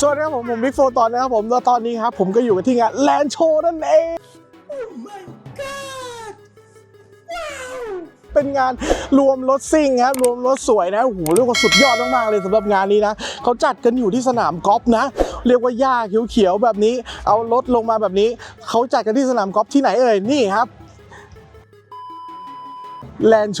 สวัสดีครับผมผมบิ๊กโฟตอนนะครับผมแล้วตอนนี้ครับผมก็อยู่กันที่งานแลนโชว์นั่นเอง เป็นงานรวมรถซิ่งครับรวมรถสวยนะโอ้โหเรียกว่าสุดยอดมากๆเลยสำหรับงานนี้นะเขาจัดกันอยู่ที่สนามกอล์ฟนะ เรียกว่าหญ้าเขียวๆแบบนี้ เอารถลงมาแบบนี้เขาจัดกันที่สนามกอล์ฟที่ไหนเอ่ยนี่ครับแลนโช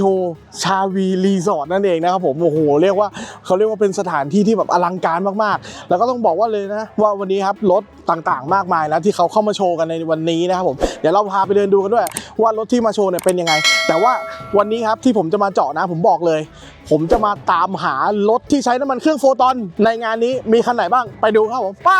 ชาวีรีสอร์ทนั่นเองนะครับผมโอ้โหเรียกว่า เขาเรียกว่าเป็นสถานที่ที่แบบอลังการมากๆ แล้วก็ต้องบอกว่าเลยนะว่าวันนี้ครับรถต่างๆ มากมายนะที่เขาเข้ามาโชว์กันในวันนี้นะครับผมเดี๋ยวเราพาไปเดินดูกันด้วย ว่ารถที่มาโชว์เนี่ยเป็นยังไง แต่ว่าวันนี้ครับที่ผมจะมาเจาะนะผมบอกเลย ผมจะมาตามหารถที่ใช้น้ำมันเครื่องโฟตอนในงานนี้มีคันไหนบ้างไปดูครับผมไป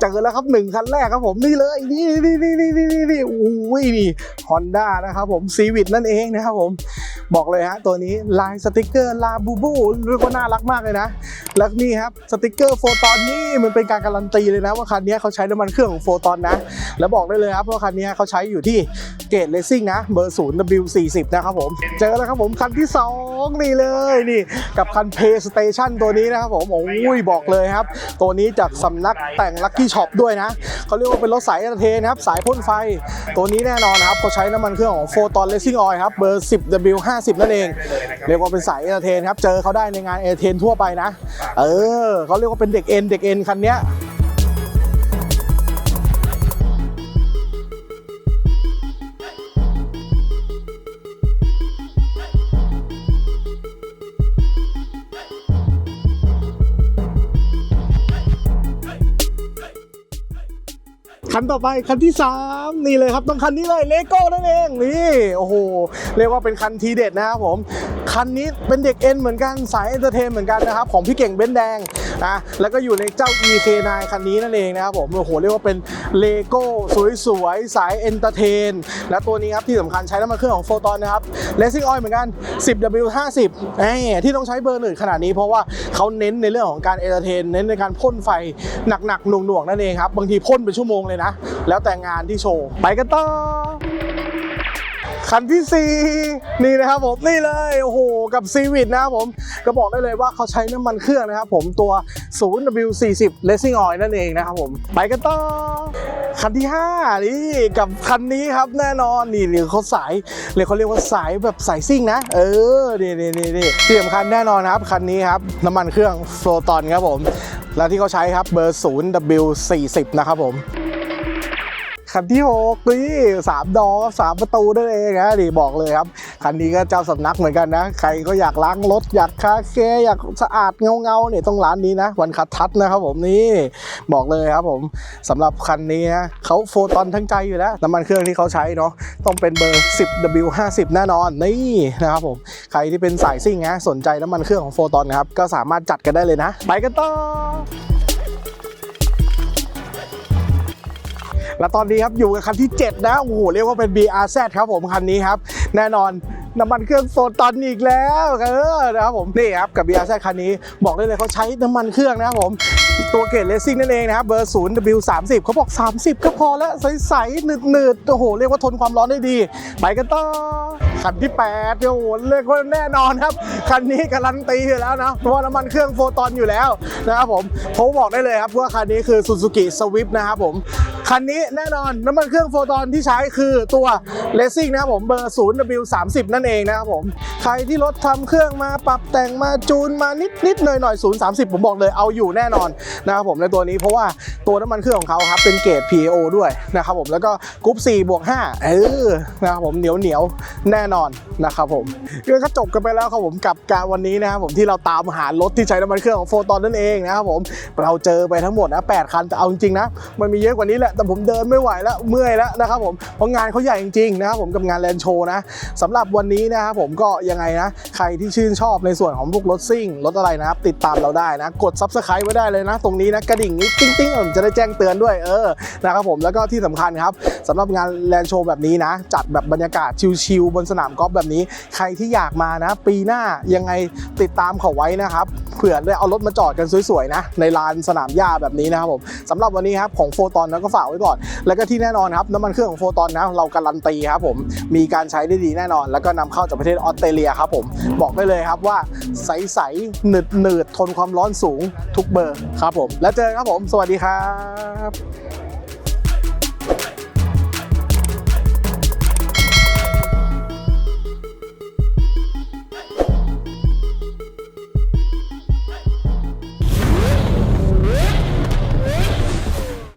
เจอแล้วครับหนึ่งคันแรกครับผมนี่เลยนี่นี่นี่นี่นี่นี่นี่โอ้ยนี่ฮอนด้านะครับผมซีวิตนั่นเองนะครับผมบอกเลยฮะตัวนี้ลายสติกเกอร์ลาบูบูเรียกว่าน่ารักมากเลยนะ แล้วนี่ครับสติกเกอร์โฟตอนนี่มันเป็นการการันตีเลยนะว่าคันนี้เขาใช้น้ำมันเครื่องของโฟตอนนะ แล้วบอกได้เลยครับว่าคันนี้เขาใช้อยู่ที่เกตเลสซิ่งนะเบอร์ศูนย์ W40 นะครับผม เจอแล้วครับผมคันที่สองนี่เลยนี่ กับคันเพย์สเตชันตัวนี้นะครับผมโอ้ยบอกเลยครับ ตัวนี้จากสำนักแต่งลั c กี้ช็อปด้วยนะเขาเรียกว่าเป็นรถสายเอนเตอร์เทนครับสายพ่นไฟ ตัวนี้แน่นอนนะครับเขาใช้น้ำมันเครื่องของโฟตอนเลสซิ่งออยครับเบอร์ 10W50 นั่นเอง เรียกว่าเป็นสายเอนเตอร์เทนครับเจอเขาได้ในงานเอนเตอร์เทนทั่วไปนะ เออเขาเรียกว่าเป็นเด็กเอ็นเด็กเอ็นคันนี้ คันต่อไปคันที่สาม นี่เลยครับต้องคันนี้เลยเลโก้นั่นเองนี่โอ้โหเรียกว่าเป็นคันทีเด็ดนะครับผมคันนี้เป็นเด็กเอ็นเหมือนกันสายเอนเตอร์เทนเหมือนกันนะครับของพี่เก่งเบ้นแดงนะแล้วก็อยู่ในเจ้า EK9 คันนี้นั่นเองนะครับผมโอ้โหเรียกว่าเป็นเลโก้สวยๆสายเอนเตอร์เทนและตัวนี้ครับที่สำคัญใช้น้ำมันเครื่องของโฟตอนนะครับเลสซิ่งออยเหมือนกัน 10W50 ที่ต้องใช้เบอร์หนึ่งขนาดนี้เพราะว่าเขาเน้นในเรื่องของการเอนเตอร์เทนเน้นในการพ่นไฟหนักๆหน่วงๆนั่นเองครับบางทีพ่นเป็นชั่วโมงเลยนะ แล้วแต่งานที่โชว์ไปกันต่อ คันที่ 4 นี่นะครับผมนี่เลยโอ้โหกับซีวิตนะครับผมก็บอกได้เลยว่าเขาใช้น้ำมันเครื่องนะครับผมตัว 0W40 Racing Oil นั่นเองนะครับผมไปกันต่อคันที่5นี่กับคันนี้ครับแน่นอนนี่นี่เขาสายเลยเขาเรียกว่าสายแบบสายซิ่งนะ เออนี่นี่นี่นี่ที่สำคัญแน่นอนครับคันนี้ครับน้ำมันเครื่องโฟลตอนครับผม แล้วที่เขาใช้ครับเบอร์ 0W40 นะครับผม คันที่6นี่สามดอกสามประตูนั่นเองนะนี่บอกเลยครับ คันนี้ก็เจ้าสำนักเหมือนกันนะ ใครก็อยากล้างรถ อยากคาเคอยากสะอาดเงาเงาๆเนี่ยต้องร้านนี้นะ วันคัดทัดนะครับผมนี่บอกเลยครับผมสำหรับคันนี้นะเขาโฟตอนทั้งใจอยู่แล้วน้ำมันเครื่องที่เขาใช้เนาะต้องเป็นเบอร์ 10W50 แน่นอนนี่นะครับผมใครที่เป็นสายซิ่งนะสนใจน้ำมันเครื่องของโฟตอนนะครับก็สามารถจัดกันได้เลยนะ ไปกันต่อ และตอนนี้ครับอยู่กับคันที่ 7 นะ โอ้โห เรียกว่าเป็น BRZ ครับผมคันนี้ครับ แน่นอนน้ำมันเครื่องโฟตอนอีกแล้วเออนะครับผมนี่ครับกับ BRZ คันนี้บอกได้เลยเขาใช้น้ำมันเครื่องนะครับผมตัวเกรดเลสซิ่งนั่นเองนะครับเบอร์ 0W30 เขาบอก 30 ก็พอแล้ว ใสๆหนืดๆโอ้โห เรียกว่าทนความร้อนได้ดี ไปกันต่อคันที่8โอ้โหเรียกว่าแน่นอนครับ คันนี้การันตีอยู่แล้วนะเพราะว่าน้ำมันเครื่องโฟตอนอยู่แล้วนะครับผมผมบอกได้เลยครับว่าคันนี้คือ Suzuki Swift นะครับผม คันนี้แน่นอนน้ำมันเครื่องโฟตอนที่ใช้คือตัว Racing นะครับผมเบอร์ 0W30 นั่นเองนะครับผมใครที่รถทำเครื่องมาปรับแต่งมาจูนมานิดนิดหน่อยหน่อย030 ผมบอกเลยเอาอยู่แน่นอนนะครับผมในตัวนี้เพราะว่าตัวน้ำมันเครื่องของเขาครับเป็นเกรด PAO ด้วยนะครับผมแล้วก็กรุ๊ป4บวก5เออนะครับผมเหนียวเหนียวแน่นอนนะครับผมก็จบกันไปแล้วครับผมกับการวันนี้นะครับผมที่เราตามหารถที่ใช้น้ำมันเครื่องของโฟตอนนั่นเองนะครับผมเราเจอไปทั้งหมดนะ8คันแต่เอาจริงๆนะมันมีเยอะกว่านี้แหละแต่ผมเดินไม่ไหวแล้วเมื่อยแล้วนะครับผมเพราะงานเขาใหญ่จริงๆนะครับผมกับงานแลนโชนะสำหรับวันนี้นะครับผมก็ยังไงนะใครที่ชื่นชอบในส่วนของพวกรถซิ่งรถอะไรนะครับติดตามเราได้นะกด subscribe ไว้ได้เลยนะ ตรงนี้นะกระดิ่งนี้ติ้งติ้งๆผมจะได้แจ้งเตือนด้วยเออนะครับผมแล้วก็ที่สำคัญครับสำหรับงานแลนโชแบบนี้นะ จัดแบบบรรยากาศชิลๆบนสนามนามกอล์ฟแบบนี้ ใครที่อยากมานะ ปีหน้ายังไงติดตามเขาไว้นะครับเผื่อได้เอารถมาจอดกันสวยๆนะในลานสนามหญ้าแบบนี้นะครับผมสำหรับวันนี้ครับของโฟตอนนะก็ฝากไว้ก่อน แล้วก็ที่แน่นอนครับน้ำมันเครื่องของโฟตอนนะเราการันตีครับผมมีการใช้ได้ดีแน่นอน แล้วก็นำเข้าจากประเทศออสเตรเลียครับผมบอกได้เลยครับว่าใสๆหนืดหนืดๆทนความร้อนสูงทุกเบอร์ครับผมแล้วเจอกันครับผม สวัสดีครับ